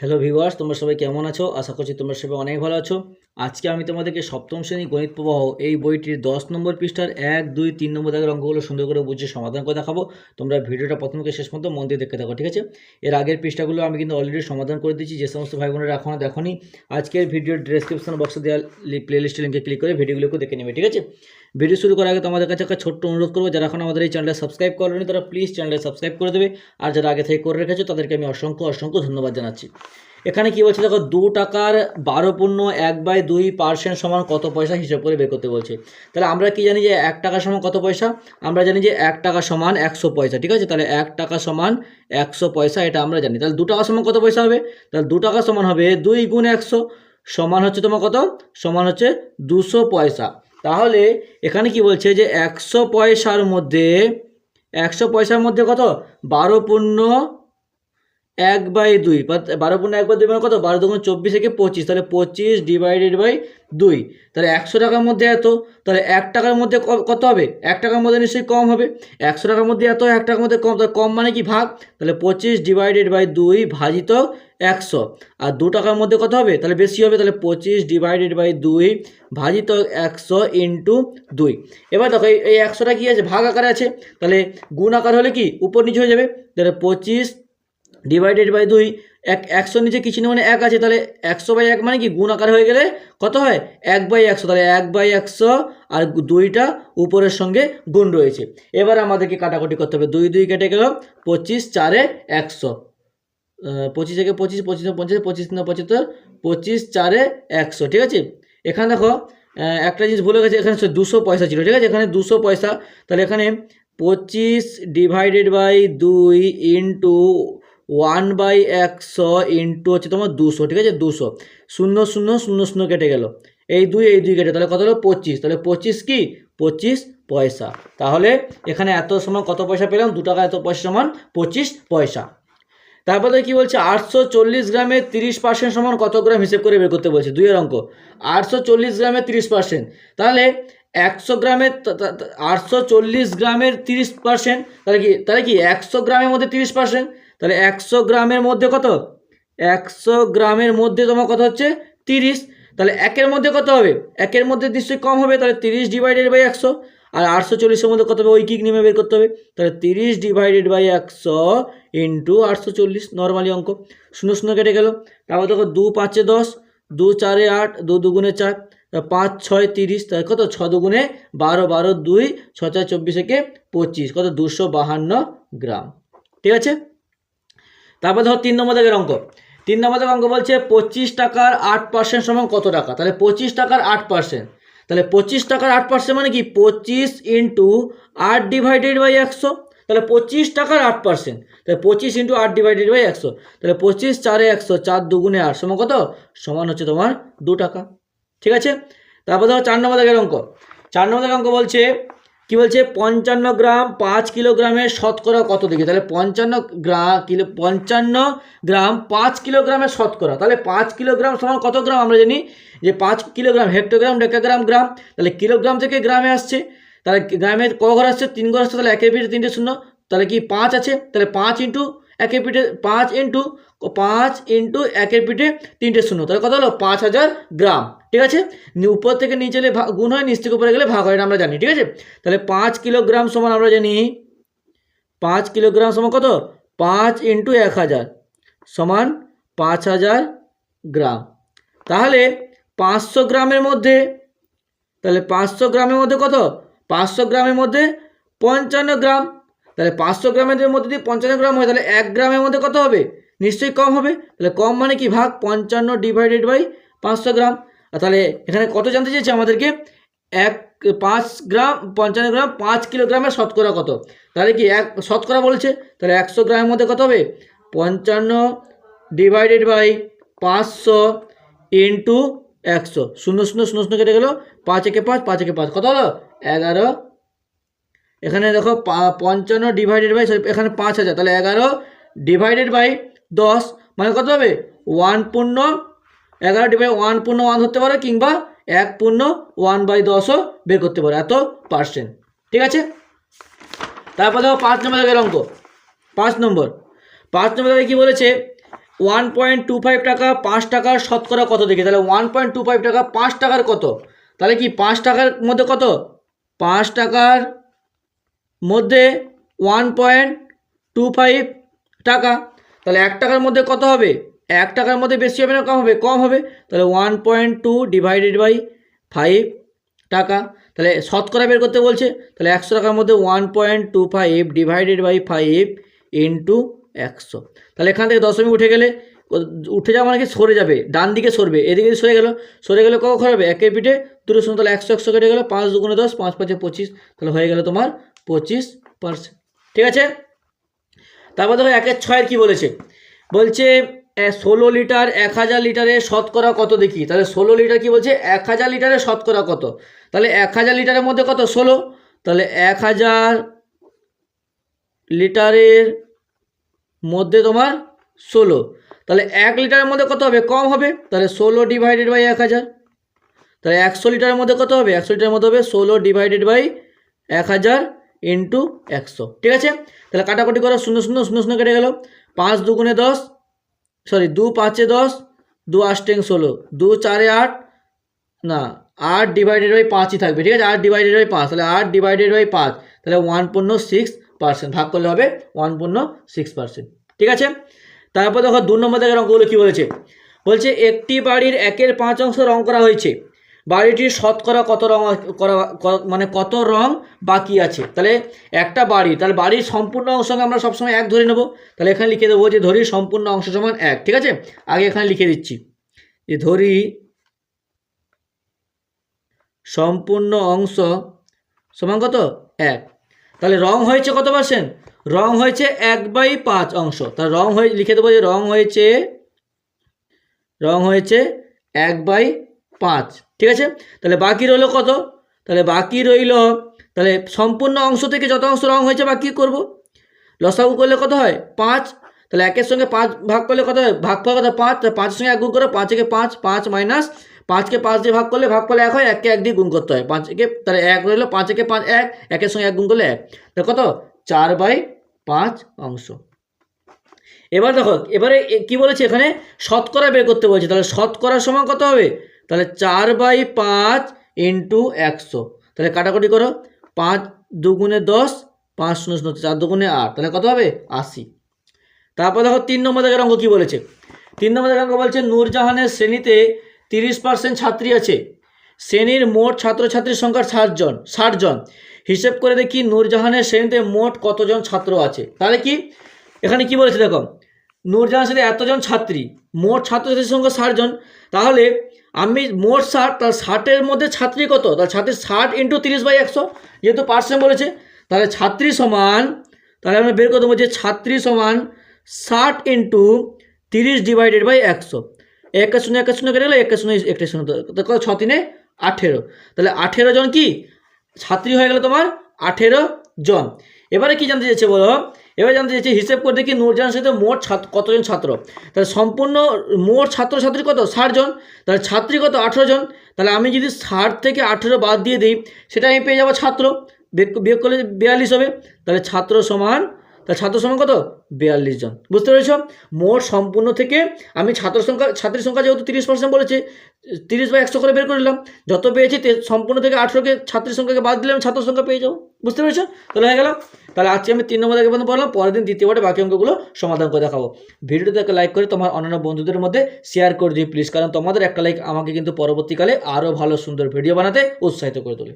Hello viewers তোমরা সবাই কেমন আছো? আশা করছি তোমরা সবাই অনেক ভালো আছো। আজকে আমি তোমাদেরকে সপ্তম শ্রেণি গণিত প্রবাহ এই বইটির দশ নম্বর পৃষ্ঠার এক, দুই, তিন নম্বর দাগের অঙ্কগুলো সুন্দর করে বুঝে সমাধান করে দেখাবো। তোমরা ভিডিওটা প্রথম থেকে শেষ পর্যন্ত মন দিয়ে দেখতে থাকো, ঠিক আছে? এর আগের পৃষ্ঠাগুলো আমি কিন্তু অলরেডি সমাধান করে দিচ্ছি যে সমস্ত ভাই বোনেরা এখনও দেখোনি, আজকের ভিডিওর ডেসক্রিপশন বক্সে দেওয়া প্লেলিস্টের লিঙ্কে ক্লিক করে ভিডিওগুলোকে দেখে নেবে, ঠিক আছে? ভিডিও শুরু করার আগে তোমাদের কাছে একটা ছোট্ট অনুরোধ করব, যারা এখন আমাদের এই চ্যানেলটা সাবস্ক্রাইব করেনি তারা প্লিজ চ্যানেলটা সাবস্ক্রাইব করে দেবে। আর যারা আগে থেকে করে রেখেছো, তাদেরকে আমি অসংখ্য অসংখ্য ধন্যবাদ জানাচ্ছি। এখানে কি বলছে দেখো, দু টাকার বারো পূর্ণ এক বাই দুই পার্সেন্ট সমান কত পয়সা হিসাব করে বের করতে বলছে। তাহলে আমরা কি জানি যে এক টাকা সমান কত পয়সা? আমরা জানি যে এক টাকা সমান একশো পয়সা, ঠিক আছে? তাহলে এক টাকা সমান একশো পয়সা, এটা আমরা জানি। তাহলে দু টাকা সমান কত পয়সা হবে? তাহলে দু টাকা সমান হবে দুই গুণ একশো, সমান হচ্ছে তোমার কত? সমান হচ্ছে দুশো পয়সা। তাহলে এখানে কি বলছে যে একশো পয়সার মধ্যে একশো পয়সার মধ্যে কত? বারো পূর্ণ এক বাই দুই বারো পূর্ণ এক বাই দুই মানে কত? বারো দুগুণ চব্বিশ থেকে পঁচিশ, তাহলে পঁচিশ ডিভাইডেড বাই দুই। তাহলে একশো টাকার মধ্যে এত, তাহলে এক টাকার মধ্যে কত হবে? এক টাকার মধ্যে নিশ্চয়ই কম হবে। একশো টাকার মধ্যে এত, এক টাকার মধ্যে কম, তাহলে কম মানে কি ভাগ? তাহলে পঁচিশ ডিভাইডেড বাই দুই ভাজিত একশো। আর দু টাকার মধ্যে কত হবে? তাহলে বেশি হবে, তাহলে পঁচিশ ডিভাইডেড বাই দুই ভাজিত একশো ইন্টু দুই। এবার দেখো এই একশোটা কি আছে? ভাগ আকারে আছে। তাহলে গুণ আকার হলে কি? উপর নিচে হয়ে যাবে। তাহলে পঁচিশ ডিভাইডেড বাই দুই, এক একশো নিচে কিছু না মানে এক আছে? তাহলে একশো বাই এক মানে কি? গুণ আকার হয়ে গেলে কত হয়? এক বাই একশো। তাহলে এক বাই একশো আর দুইটা উপরের সঙ্গে গুণ রয়েছে। এবার আমাদেরকে কাটাকুটি করতে হবে। দুই দুই কেটে গেল পঁচিশ, চারে একশো। পঁচিশ থেকে পঁচিশ পঁচিশ পঞ্চাশ, পঁচিশ তিন পঁচাত্তর, পঁচিশ, চারে একশো। ঠিক আছে? এখানে দেখো একটা জিনিস ভুলে গেছে, এখানে দুশো পয়সা ছিল। ঠিক আছে? এখানে দুশো পয়সা। তাহলে এখানে পঁচিশ ডিভাইডেড বাই দুই ইন্টু ওয়ান বাই একশো ইন্টু হচ্ছে তোমার দুশো, ঠিক আছে? দুশো। শূন্য শূন্য শূন্য শূন্য কেটে গেল। এই দুই এই দুই কেটে, তাহলে কত হলো? পঁচিশ। তাহলে পঁচিশ কি? পঁচিশ পয়সা। তাহলে এখানে এত সময় কত পয়সা পেলাম? দু টাকা এত পয়সা সমান পঁচিশ পয়সা। তারপরে কি বলছে? আটশো চল্লিশ গ্রামে তিরিশ পার্সেন্ট সমান কত গ্রাম হিসেব করে বের করতে বলছে? দুইয়ের অঙ্ক। আটশো চল্লিশ গ্রামে তিরিশ পার্সেন্ট তাহলে একশো গ্রামের আটশো চল্লিশ গ্রামের তিরিশ পার্সেন্ট তাহলে কি তাহলে কি একশো গ্রামের মধ্যে তিরিশ পার্সেন্ট তাহলে একশো গ্রামের মধ্যে কত? একশো গ্রামের মধ্যে তোমার কত হচ্ছে? তিরিশ। তাহলে একের মধ্যে কত হবে? একের মধ্যে নিশ্চয়ই কম হবে, তাহলে তিরিশ ডিভাইডেড বাই একশো। আর আটশো চল্লিশের মধ্যে কত হবে? ঐকিক নিয়মে বের করতে হবে। তাহলে তিরিশ ডিভাইডেড বাই একশো ইন্টু আটশো চল্লিশ নর্মালি অঙ্ক। শূন্য শূন্য কেটে গেল। তারপর দেখো দু পাঁচে দশ, দু চারে আট, দু দুগুণে চার। পাঁচ, ছয়, তিরিশ, তাহলে কত? ছ দুগুণে বারো বারো, দুই, ছ চার, চব্বিশ, একে পঁচিশ। কত? দুশো বাহান্ন গ্রাম। ঠিক আছে? তারপর ধরো তিন নম্বর দাগের অঙ্ক। তিন নম্বর দাগের অঙ্ক বলছে পঁচিশ টাকার আট পার্সেন্ট সমান কত টাকা? তাহলে পঁচিশ টাকার আট পার্সেন্ট তাহলে পঁচিশ টাকার আট পার্সেন্ট মানে কি? পঁচিশ ইন্টু আট ডিভাইডেড বাই একশো। তাহলে পঁচিশ টাকার আট পার্সেন্ট তাহলে পঁচিশ ইন্টু আট ডিভাইডেড বাই একশো। তাহলে পঁচিশ চারে একশো, চার দুগুণে আট সমান কত? সমান হচ্ছে তোমার দু টাকা। ঠিক আছে? তারপর ধরো চার নম্বর দাগের অঙ্ক। চার নম্বর দাগের অঙ্ক বলছে কি বলছে? পঞ্চান্ন গ্রাম পাঁচ কিলোগ্রামের শতকরা কত দিকে তাহলে পঞ্চান্ন গ্রাম কিলো, পঞ্চান্ন গ্রাম পাঁচ কিলোগ্রামের শতকরা। তাহলে পাঁচ কিলোগ্রাম সমান কত গ্রাম আমরা জানি? যে পাঁচ কিলোগ্রাম হেক্টোগ্রাম, ডেকাগ্রাম গ্রাম, তাহলে কিলোগ্রাম থেকে গ্রামে আসছে। তাহলে গ্রামে ক ঘর আসছে? তিন ঘর আসছে, তাহলে একের পিঠে তিনটে শূন্য। তাহলে কি পাঁচ আছে? তাহলে পাঁচ ইন্টু একের পিঠে, পাঁচ ইন্টু পাঁচ ইন্টু একের পিঠে তিনটে শূন্য। তাহলে কত হলো? পাঁচ হাজার গ্রাম। ঠিক আছে? উপর থেকে নিচে এলে গুণ হয়, নিচ থেকে উপরে গেলে ভাগ হয়, এটা আমরা জানি, ঠিক আছে? তাহলে পাঁচ কিলোগ্রাম সমান আমরা জানি, পাঁচ কিলোগ্রাম সমান কত? পাঁচ ইন্টু এক হাজার সমান পাঁচ হাজার গ্রাম। তাহলে পাঁচশো গ্রামের মধ্যে, তাহলে পাঁচশো গ্রামের মধ্যে কত? পাঁচশো গ্রামের মধ্যে পঞ্চান্ন গ্রাম। তাহলে পাঁচশো গ্রামের মধ্যে যদি পঞ্চান্ন গ্রাম হয়, তাহলে এক গ্রামের মধ্যে কত হবে? নিশ্চয়ই কম হবে। তাহলে কম মানে কি? ভাগ পঞ্চান্ন ডিভাইডেড বাই পাঁচশো গ্রাম। তাহলে এখানে কত জানতে চেয়েছে আমাদেরকে? এক, পাঁচ গ্রাম, পঞ্চান্ন গ্রাম, পাঁচ কিলোগ্রামের শতকরা কত? তাহলে কি এক, শতকরা বলছে? তাহলে একশো গ্রামের মধ্যে কত হবে? পঞ্চান্ন ডিভাইডেড বাই পাঁচশো ইন্টু একশো। শূন্য শূন্য শূন্য শূন্য কেটে গেলো। পাঁচ একে পাঁচ পাঁচ একে পাঁচ। কত হলো? এগারো। এখানে দেখো পঞ্চান্ন ডিভাইডেড বাই এখানে পাঁচ হাজার। তাহলে এগারো ডিভাইডেড বাই দশ মানে কত হবে? ওয়ান পূর্ণ এগারো ডিভাইড ওয়ান পূর্ণ ওয়ান ধরতে পারো কিংবা এক পূর্ণ ওয়ান বাই দশও বের করতে পারো, এত পার্সেন্ট ঠিক আছে? তারপর দেখো পাঁচ নম্বর দাগের অঙ্ক। পাঁচ নম্বর। পাঁচ নম্বর দাগে কী বলেছে? ওয়ান পয়েন্ট টু ফাইভ টাকা পাঁচ টাকার শতকরা কত দেখি? তাহলে ওয়ান পয়েন্ট টু ফাইভ টাকা পাঁচ টাকার কত? তাহলে কি পাঁচ টাকার মধ্যে কত? পাঁচ টাকার মধ্যে ওয়ান পয়েন্ট টু ফাইভ টাকা। তাহলে এক টাকার মধ্যে কত হবে? এক টাকার মধ্যে বেশি হবে না, কম হবে কম হবে। তাহলে one point two divided by five টাকা। তাহলে শতকরা বের করতে বলছে, তাহলে একশো টাকার মধ্যে one point two five divided by five into একশো। তাহলে এখান থেকে দশমিক উঠে গেলে, উঠে যাওয়া মানে কি? সরে যাবে, ডান দিকে সরবে, এদিকে সরে গেল, সরে গেলে কখন হবে? একের পিঠে দুটো শূন্য, তাহলে একশো একশো কেটে গেলো, পাঁচ দুগুণে দশ, পাঁচ পাঁচে পঁচিশ, তাহলে হয়ে গেল তোমার পঁচিশ পার্সেন্ট ঠিক আছে? তারপর দেখো একের ছয়ের কি বলেছে? বলছে ষোলো লিটার এক হাজার লিটারে শতকরা কত দেখি? তাহলে ষোলো লিটার কি বলছে? এক হাজার লিটারে শতকরা কত? তাহলে এক হাজার লিটারের মধ্যে কত? ষোলো। তাহলে এক হাজার লিটারের মধ্যে তোমার ষোলো। তাহলে এক লিটারের মধ্যে কত হবে? কম হবে। তাহলে ষোলো ডিভাইডেড বাই এক হাজার। তাহলে একশো লিটারের মধ্যে কত হবে? একশো লিটারের মধ্যে হবে ষোলো ডিভাইডেড বাই এক হাজার ইন্টু একশো। ঠিক আছে? তাহলে কাটাকুটি করো, শূন্য শূন্য শূন্য শূন্য কেটে গেল। পাঁচ দুগুণে দশ সরি, দু পাঁচে দশ, দু আষ্টেং ষোলো, দু চারে আট, না, আট ডিভাইডেড বাই পাঁচই থাকবে, ঠিক আছে? আট ডিভাইডেড বাই পাঁচ, তাহলে আট ডিভাইডেড বাই পাঁচ, তাহলে ওয়ান পূর্ণ সিক্স পার্সেন্ট ভাগ করলে হবে ওয়ান পূর্ণ সিক্স পার্সেন্ট ঠিক আছে? তারপর দেখো দু নম্বর থেকে অঙ্কগুলো কী বলেছে? বলছে একটি বাড়ির একের পাঁচ অংশ রং করা হয়েছে। বাড়িটির শতকরা কত রং করা মানে কত রং বাকি আছে? তাহলে একটা বাড়ি, তাহলে বাড়ির সম্পূর্ণ অংশকে আমরা সবসময় এক ধরে নেব। তাহলে এখানে লিখে দেবো যে ধরি সম্পূর্ণ অংশ সমান এক, ঠিক আছে? আগে এখানে লিখে দিচ্ছি। যে ধরি সম্পূর্ণ অংশ সমান কত? এক। তাহলে রং হয়েছে কত পার্সেন্ট রং হয়েছে এক বাই পাঁচ অংশ। তাহলে রং হয়ে, লিখে দেবো যে রং হয়েছে রং হয়েছে এক বাই পাঁচ, ঠিক আছে? তাহলে বাকি রইল কত? তাহলে বাকি রইল, তাহলে সম্পূর্ণ অংশ থেকে যত অংশ রং হয়েছে বাকি করব। লসাগু করলে কত হয়? পাঁচ। তাহলে একের সঙ্গে পাঁচ ভাগ করলে কত হয়? ভাগ ফল কত? পাঁচ। তাহলে পাঁচের সঙ্গে এক গুণ করো পাঁচকে পাঁচ পাঁচ মাইনাস পাঁচকে পাঁচ দিয়ে ভাগ করলে ভাগ করলে এক হয়, এককে এক দিয়ে গুণ করতে হয়। পাঁচকে তাহলে এক রইল, পাঁচকে পাঁচ এক, একের সঙ্গে এক গুণ করলে এক। তাহলে কত? চার বাই পাঁচ অংশ। এবার দেখো, এবারে কি বলেছে এখানে? শতকরা বের করতে বলছে। তাহলে শতকরার সমান কত হবে? তাহলে চার বাই পাঁচ ইন্টু একশো। তাহলে কাটাকুটি করো, পাঁচ দুগুণে দশ, পাঁচ শূন্য শূন্য, চার দুগুণে আট, তাহলে কত হবে? আশি। তারপর দেখো তিন নম্বর দেখের অঙ্ক কী বলেছে? তিন নম্বর দেখের অঙ্ক বলছে, নূরজাহানের শ্রেণীতে তিরিশ পার্সেন্ট ছাত্রী আছে। শ্রেণির মোট ছাত্রছাত্রীর সংখ্যা ষাট জন হিসেব করে দেখি নূরজাহানের শ্রেণীতে মোট কতজন ছাত্র আছে। তাহলে কি? এখানে কি বলেছে দেখো? নূরজাহান সাথে এতজন ছাত্রী, মোট ছাত্রছাত্রীর সংখ্যা ষাট জন। তাহলে আমি মোট ষাট, তার ষাটের মধ্যে ছাত্রী কত? তার ছাত্রী ষাট ইন্টু তিরিশ বাই একশো, যেহেতু পার্সেন্ট বলেছে, তাহলে ছাত্রী সমান, তাহলে আমরা বের করে দেবো যে ছাত্রী সমান ষাট ইন্টু তিরিশ ডিভাইডেড বাই একশো। একের শূন্য একের শূন্য কেটে গেলে একের শূন্য, একটা শূন্য কত? ছ তিনে আঠেরো। তাহলে আঠেরো জন কি? ছাত্রী হয়ে গেল তোমার আঠেরো জন। এবারে কি জানতে চাইছে বলো? এবারে জানতে চাইছি, হিসেব করে দেখি নূরজাহান সাথে মোট ছাত্র কতজন ছাত্র? তাহলে সম্পূর্ণ মোট ছাত্রছাত্রী কত? ষাটজন তাহলে ছাত্রী কত? আঠেরো জন। তাহলে আমি যদি ষাট থেকে আঠেরো বাদ দিয়ে দিই, সেটা আমি পেয়ে যাব ছাত্র। বিয়োগ- করলে বিয়াল্লিশ হবে। তাহলে ছাত্র সমান তাহলে ছাত্র সমান কত? বিয়াল্লিশ জন। বুঝতে পেরেছ? মোট সম্পূর্ণ থেকে আমি ছাত্র সংখ্যা, ছাত্রীর সংখ্যা যেহেতু তিরিশ পার্সেন্ট বলেছে, তিরিশ বা একশো করে বের করে নিলাম, যত পেয়েছি সম্পূর্ণ থেকে আঠেরোকে, ছাত্রীর সংখ্যাকে বাদ দিলে আমি ছাত্র সংখ্যা পেয়ে যাব। বুঝতে পেরেছ? তাহলে হয়ে গেল। তাহলে আজকে আমি তিন নম্বর থেকে পর্যন্ত পড়লাম, পরের দিন দ্বিতীয় পার্টে বাকি অঙ্কগুলো সমাধান করে দেখাবো। ভিডিওটাকে লাইক করে তোমার অন্যান্য বন্ধুদের মধ্যে শেয়ার করে দিই প্লিজ কারণ তোমাদের একটা লাইক আমাকে কিন্তু পরবর্তীকালে আরও ভালো সুন্দর ভিডিও বানাতে উৎসাহিত করে তোলে।